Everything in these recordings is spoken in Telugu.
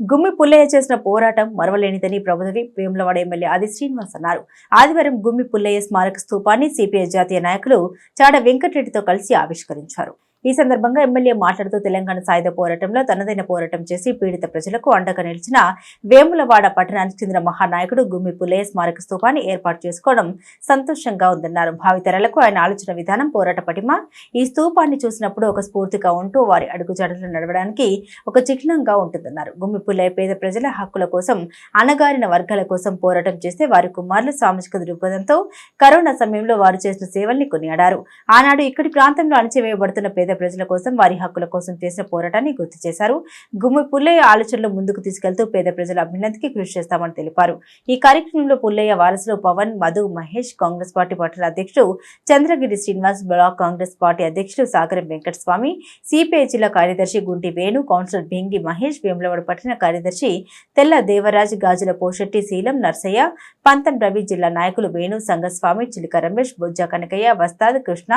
గుమ్మి పుల్లయ్య చేసిన పోరాటం మరవలేనిదని ప్రభుత్వ వేములవాడ ఎమ్మెల్యే ఆది శ్రీనివాస్ అన్నారు. ఆదివారం గుమ్మి పుల్లయ్య స్మారక స్థూపాన్ని సిపిఐ జాతీయ నాయకులు చాడ వెంకటరెడ్డితో కలిసి ఆవిష్కరించారు. ఈ సందర్భంగా ఎమ్మెల్యే మాట్లాడుతూ తెలంగాణ సాయుధ పోరాటంలో తనదైన పోరాటం చేసి పీడిత ప్రజలకు అండగా నిలిచిన వేములవాడ పట్టణానికి చెందిన మహానాయకుడు గుమ్మి పుల్లయ్య స్మారక స్తూపాన్ని ఏర్పాటు చేసుకోవడం సంతోషంగా ఉందన్నారు. భావితరాలకు ఆయన ఆలోచన విధానం పోరాట పటిమ ఈ స్తూపాన్ని చూసినప్పుడు ఒక స్ఫూర్తిగా ఉంటూ వారి అడుగుజాడలు నడవడానికి ఒక చిహ్నంగా ఉంటుందన్నారు. గుమ్మి పుల్లయ్య పేద ప్రజల హక్కుల కోసం అణగారిన వర్గాల కోసం పోరాటం చేస్తే వారి కుమారులు సామాజిక దృక్పథంతో కరోనా సమయంలో వారు చేసిన సేవల్ని కొనియాడారు. ఆనాడు ఇక్కడి ప్రాంతంలో అణచివేయబడుతున్న పేద ప్రజల కోసం వారి హక్కుల కోసం చేసిన పోరాటాన్ని గుర్తు చేశారు. గుమ్మి పుల్లయ్య ఆలోచనలు ముందుకు తీసుకెళ్తూ పేద ప్రజల అభ్యున్నతికి కృషి చేస్తామని తెలిపారు. ఈ కార్యక్రమంలో పుల్లయ్య వారసులు పవన్ మధు మహేష్ కాంగ్రెస్ పార్టీ పట్టణ అధ్యక్షుడు చంద్రగిరి శ్రీనివాస్ బ్లాక్ కాంగ్రెస్ పార్టీ అధ్యక్షుడు సాగరం వెంకటస్వామి సిపిఐ జిల్లా కార్యదర్శి గుంటి వేణు కౌన్సిలర్ భెంగి మహేష్ వేములవాడ పట్టణ కార్యదర్శి తెల్ల దేవరాజ్ గాజుల పోషెట్టి శీలం నర్సయ్య పంతం రవి జిల్లా నాయకులు వేణు సంగస్వామి చిలుక రమేష్ బొజ్జ కనకయ్య వస్తాద్ కృష్ణ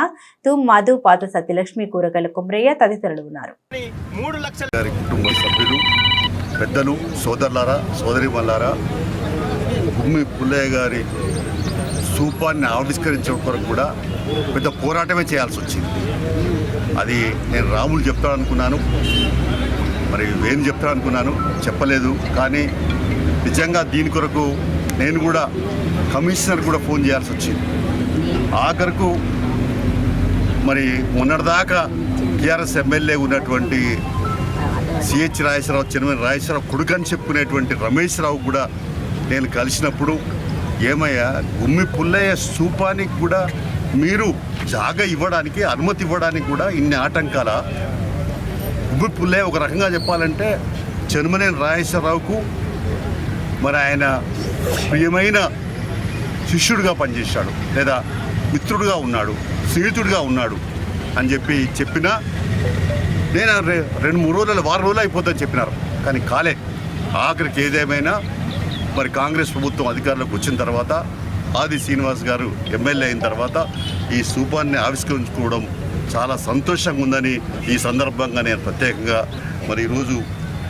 తుమ్ మధు పాత సత్యలక్ష్మి కూరగాయల కుమ్రయ్య తదితరులు ఉన్నారు. మూడు లక్షల గారి కుటుంబ సభ్యులు పెద్దలు సోదరులారా సోదరిమల్లారా గుమ్మి పుల్లయ్య గారి స్థూపాన్ని ఆవిష్కరించడం కొరకు కూడా పెద్ద పోరాటమే చేయాల్సి వచ్చింది. అది నేను రాములు చెప్తాడనుకున్నాను మరి వేణు చెప్తాడనుకున్నాను చెప్పలేదు. కానీ నిజంగా దీని కొరకు నేను కూడా కమిషనర్ కూడా ఫోన్ చేయాల్సి వచ్చింది. ఆఖరకు మరి మొన్నటిదాకా టీఆర్ఎస్ ఎమ్మెల్యే ఉన్నటువంటి సిహెచ్ రాజేశ్వరరావు చిన్నమైన రాజేశ్వరరావు కొడుకని చెప్పుకునేటువంటి రమేష్ రావు కూడా నేను కలిసినప్పుడు ఏమయ్యా గుమ్మి పుల్లయ్య స్థూపానికి కూడా మీరు జాగా ఇవ్వడానికి అనుమతి ఇవ్వడానికి కూడా ఇన్ని ఆటంకాల? గుమ్మి పుల్లయ్య ఒక రకంగా చెప్పాలంటే చెన్మనేని రాజేశ్వరరావుకు మరి ఆయన ప్రియమైన శిష్యుడిగా పనిచేశాడు లేదా మిత్రుడుగా ఉన్నాడు స్నేహితుడిగా ఉన్నాడు అని చెప్పి చెప్పినా నేను రెండు మూడు రోజులు వారం రోజులు అయిపోతుందని చెప్పినారు. కానీ కాలే. ఆఖరికి ఏదేమైనా మరి కాంగ్రెస్ ప్రభుత్వం అధికారంలోకి వచ్చిన తర్వాత ఆది శ్రీనివాస్ గారు ఎమ్మెల్యే అయిన తర్వాత ఈ స్థూపాన్ని ఆవిష్కరించుకోవడం చాలా సంతోషంగా ఉందని ఈ సందర్భంగా నేను ప్రత్యేకంగా మరి ఈరోజు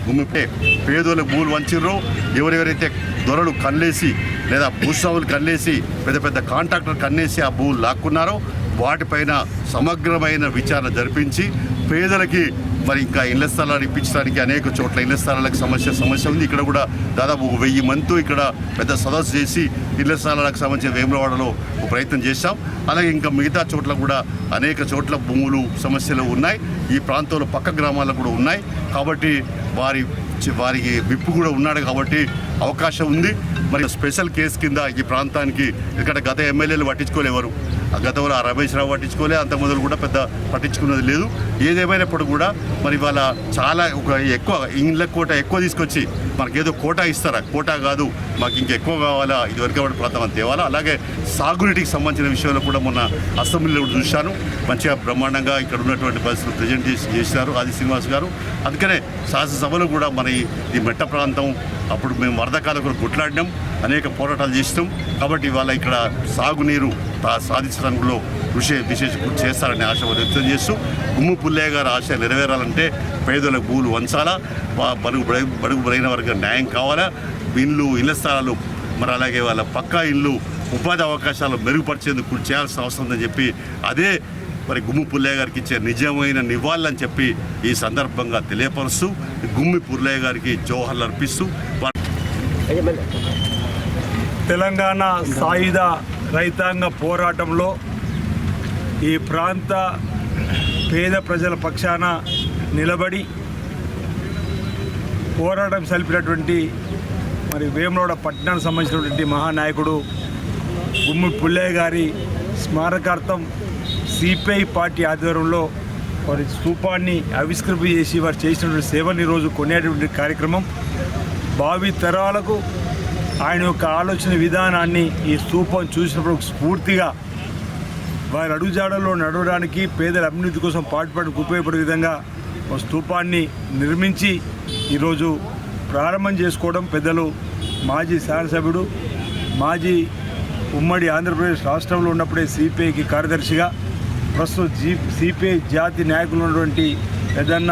గుమ్మిపే పేదోళ్ళ భూములు వంచిర్రు. ఎవరెవరైతే దొరలు కళ్ళేసి లేదా భూస్వాములు కన్నేసి పెద్ద పెద్ద కాంట్రాక్టర్ కన్నేసి ఆ భూములు లాక్కున్నారో వాటిపైన సమగ్రమైన విచారణ జరిపించి పేదలకి మరి ఇంకా ఇళ్ళ స్థలాలు ఇప్పించడానికి అనేక చోట్ల ఇళ్ళ స్థలాలకు సమస్య సమస్య ఉంది. ఇక్కడ కూడా దాదాపు వెయ్యి మందితో ఇక్కడ పెద్ద సదస్సు చేసి ఇళ్ళ స్థలాలకు సంబంధించిన వేములవాడలో ఒక ప్రయత్నం చేశాం. అలాగే ఇంకా మిగతా చోట్ల కూడా అనేక చోట్ల భూములు సమస్యలు ఉన్నాయి. ఈ ప్రాంతంలో పక్క గ్రామాల్లో కూడా ఉన్నాయి. కాబట్టి వారి వారికి విప్పు కూడా ఉన్నాడు కాబట్టి అవకాశం ఉంది. మరి స్పెషల్ కేసు కింద ఈ ప్రాంతానికి ఇక్కడ గత ఎమ్మెల్యేలు పట్టించుకోలేవారు. గతంలో రమేష్ రావు పట్టించుకోలే అంత మొదలు కూడా పెద్ద పట్టించుకున్నది లేదు. ఏదేమైనప్పుడు కూడా మరి వాళ్ళ చాలా ఒక ఎక్కువ ఇండ్ల కోట ఎక్కువ తీసుకొచ్చి మనకేదో కోటా ఇస్తారా? కోటా కాదు మాకు ఇంకా ఎక్కువ కావాలా? ఇది వెనుకబడి ప్రాంతం అని తేవాలా? అలాగే సాగునీటికి సంబంధించిన విషయంలో కూడా మొన్న అసెంబ్లీలో కూడా చూశాను. మంచిగా బ్రహ్మాండంగా ఇక్కడ ఉన్నటువంటి పరిస్థితులు ప్రజెంట్ చేసి చేసినారు ఆది శ్రీనివాస్ గారు. అందుకనే శాసనసభలో కూడా మన ఈ- మెట్ట ప్రాంతం అప్పుడు మేము వరద కాలం కొట్లాడినాం. అనేక పోరాటాలు చేస్తాం కాబట్టి ఇవాళ ఇక్కడ సాగునీరు సాధించడంలో కృషి విశేష కృషి చేస్తారని ఆశ వ్యక్తం చేస్తూ గుమ్ము పుల్లయ్య గారి ఆశ నెరవేరాలంటే పేదలకు భూలు వంచాలా బడుగు బడుగు బలైన వారికి న్యాయం కావాలా ఇండ్లు ఇళ్ళ స్థలాలు మరి అలాగే వాళ్ళ పక్కా ఇల్లు ఉపాధి అవకాశాలు మెరుగుపరిచేందుకు కృషి చేయాల్సిన అవసరం ఉందని చెప్పి అదే మరి గుమ్మి పుల్లయ్య గారికి ఇచ్చే నిజమైన నివాళులని చెప్పి ఈ సందర్భంగా తెలియపరుస్తూ గుమ్మి పుల్లయ్య గారికి జోహర్లు అర్పిస్తూ తెలంగాణ సాయుధ రైతాంగ పోరాటంలో ఈ ప్రాంత పేద ప్రజల పక్షాన నిలబడి పోరాటం సలిపినటువంటి మరి వేమలోడ పట్టణానికి సంబంధించినటువంటి మహానాయకుడు గుమ్మి పుల్లయ్య గారి స్మారకార్థం సిపిఐ పార్టీ ఆధ్వర్యంలో వారి స్థూపాన్ని ఆవిష్కరింప చేసి వారు చేసినటువంటి సేవని ఈరోజు కొనేటువంటి కార్యక్రమం భావి తరాలకు ఆయన యొక్క ఆలోచన విధానాన్ని ఈ స్థూపం చూసినప్పుడు స్ఫూర్తిగా వారి అడుగుజాడల్లో నడవడానికి పేదల అభివృద్ధి కోసం పాటుపడడానికి ఉపయోగపడే విధంగా ఒక స్థూపాన్ని నిర్మించి ఈరోజు ప్రారంభం చేసుకోవడం పెద్దలు మాజీ శాసనసభ్యుడు మాజీ ఉమ్మడి ఆంధ్రప్రదేశ్ రాష్ట్రంలో ఉన్నప్పుడే సిపిఐకి కార్యదర్శిగా ప్రస్తుతం జీ సిపిఐ జాతి నాయకులు ఉన్నటువంటి పెద్దన్న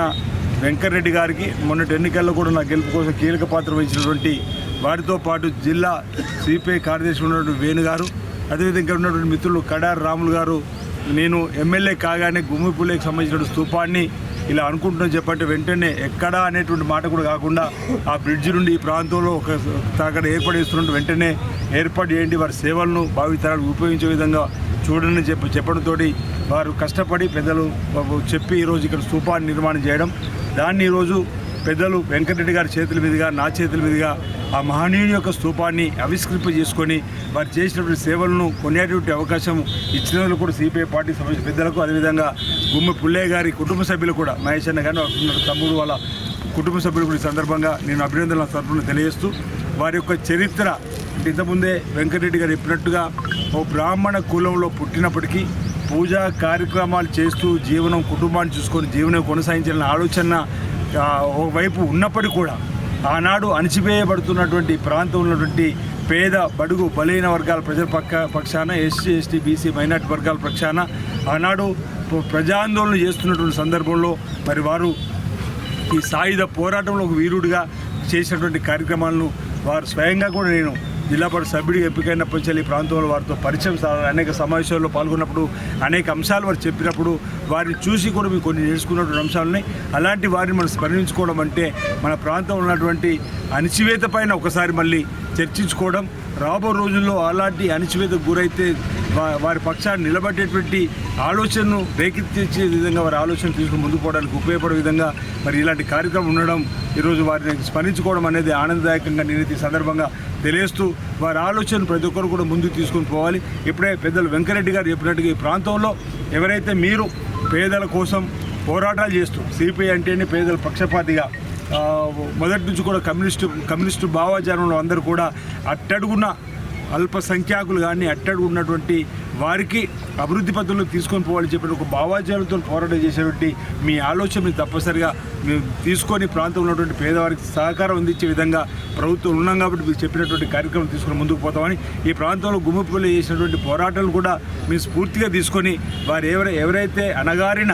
వెంకటరెడ్డి గారికి మొన్నటి ఎన్నికల్లో కూడా నా గెలుపు కోసం కీలక పాత్ర వహించినటువంటి వారితో పాటు జిల్లా సిపిఐ కార్యదర్శి ఉన్నటువంటి వేణు గారు అదేవిధంగా ఉన్నటువంటి మిత్రులు కడార్ రాములు గారు నేను ఎమ్మెల్యే కాగానే గుమ్మిపుల్లేకి సంబంధించిన స్తూపాన్ని ఇలా అనుకుంటున్నాను చెప్పంటే వెంటనే ఎక్కడా అనేటువంటి మాట కూడా కాకుండా ఆ బ్రిడ్జ్ నుండి ఈ ప్రాంతంలో ఒక అక్కడ ఏర్పడేస్తున్నట్టు వెంటనే ఏర్పాటు చేయండి వారి సేవలను భావితరాలు ఉపయోగించే విధంగా చూడండి చెప్పి చెప్పడంతో వారు కష్టపడి పెద్దలు చెప్పి ఈరోజు ఇక్కడ స్థూపాన్ని నిర్మాణం చేయడం. దాన్ని ఈరోజు పెద్దలు వెంకటరెడ్డి గారి చేతుల మీదుగా నా చేతుల మీదుగా ఆ మహనీయుని యొక్క స్థూపాన్ని ఆవిష్కరింప చేసుకొని వారు చేసినటువంటి సేవలను కొనేటువంటి అవకాశం ఇచ్చిన కూడా సిపిఐ పార్టీ సంబంధించిన పెద్దలకు అదేవిధంగా గుమ్మి పుల్లయ్య గారి కుటుంబ సభ్యులు కూడా మహేష్ అన్న కానీ తమ్ముడు వాళ్ళ కుటుంబ సభ్యులు కూడా ఈ సందర్భంగా నేను అభినందనల తరఫున తెలియజేస్తూ వారి యొక్క చరిత్ర అంటే ఇంతకుముందే వెంకటరెడ్డి గారు చెప్పినట్టుగా ఓ బ్రాహ్మణ కులంలో పుట్టినప్పటికీ పూజా కార్యక్రమాలు చేస్తూ జీవనం కుటుంబాన్ని చూసుకొని జీవనం కొనసాగించాలన్న ఆలోచన ఒకవైపు ఉన్నప్పటికీ కూడా ఆనాడు అణచివేయబడుతున్నటువంటి ప్రాంతంలో ఉన్నటువంటి పేద బడుగు బలైన వర్గాల ప్రజల పక్క పక్షాన ఎస్సీ ఎస్టీ బీసీ మైనార్టీ వర్గాల పక్షాన ఆనాడు ప్రజాందోళన చేస్తున్నటువంటి సందర్భంలో మరి వారు ఈ సాయుధ పోరాటంలో ఒక వీరుడిగా చేసినటువంటి కార్యక్రమాలను వారు స్వయంగా కూడా నేను జిల్లా పరిషత్ సభ్యుడిగా ఎంపికైనప్పటి నుంచి ఈ ప్రాంతంలో వారితో పరిచయం సాధారణ అనేక సమావేశాల్లో పాల్గొన్నప్పుడు అనేక అంశాలు వారు చెప్పినప్పుడు వారిని చూసి కూడా మీకు కొన్ని నేర్చుకున్నటువంటి అంశాలని అలాంటి వారిని మనం స్మరించుకోవడం అంటే మన ప్రాంతంలో ఉన్నటువంటి అణిచివేత పైన ఒకసారి మళ్ళీ చర్చించుకోవడం రాబో రోజుల్లో అలాంటి అణచివేతకు గురైతే వారి పక్షాన్ని నిలబడేటువంటి ఆలోచనను రేకెత్తించే విధంగా వారి ఆలోచన తీసుకుని ముందుకు పోవడానికి ఉపయోగపడే విధంగా మరి ఇలాంటి కార్యక్రమం ఉండడం ఈరోజు వారిని స్మరించుకోవడం అనేది ఆనందదాయకంగా నేను ఈ సందర్భంగా తెలియస్తూ వారి ఆలోచన ప్రతి ఒక్కరు కూడా ముందుకు తీసుకొని పోవాలి. ఇప్పుడే పెద్దలు వెంకరెడ్డి గారు చెప్పినట్టుగా ఈ ప్రాంతంలో ఎవరైతే మీరు పేదల కోసం పోరాటాలు చేస్తూ సిపిఐ అంటేనే పేదల పక్షపాతిగా మొదటి నుంచి కూడా కమ్యూనిస్టు కమ్యూనిస్టు భావాచారంలో అందరూ కూడా అట్టడుగున్న అల్పసంఖ్యాకులు కానీ అట్టడుగు ఉన్నటువంటి వారికి అభివృద్ధి పద్ధతులు తీసుకొని పోవాలని చెప్పిన ఒక భావాచారంతో పోరాటం చేసేటువంటి మీ ఆలోచనని తప్పనిసరిగా మేము తీసుకొని ప్రాంతంలో ఉన్నటువంటి పేదవారికి సహకారం అందించే విధంగా ప్రభుత్వం ఉన్నాం కాబట్టి మీరు చెప్పినటువంటి కార్యక్రమం తీసుకొని ముందుకు పోతామని ఈ ప్రాంతంలో గుమ్మిపల్లి చేసినటువంటి పోరాటాలు కూడా మేము స్ఫూర్తిగా తీసుకొని వారు ఎవరై ఎవరైతే అణగారిన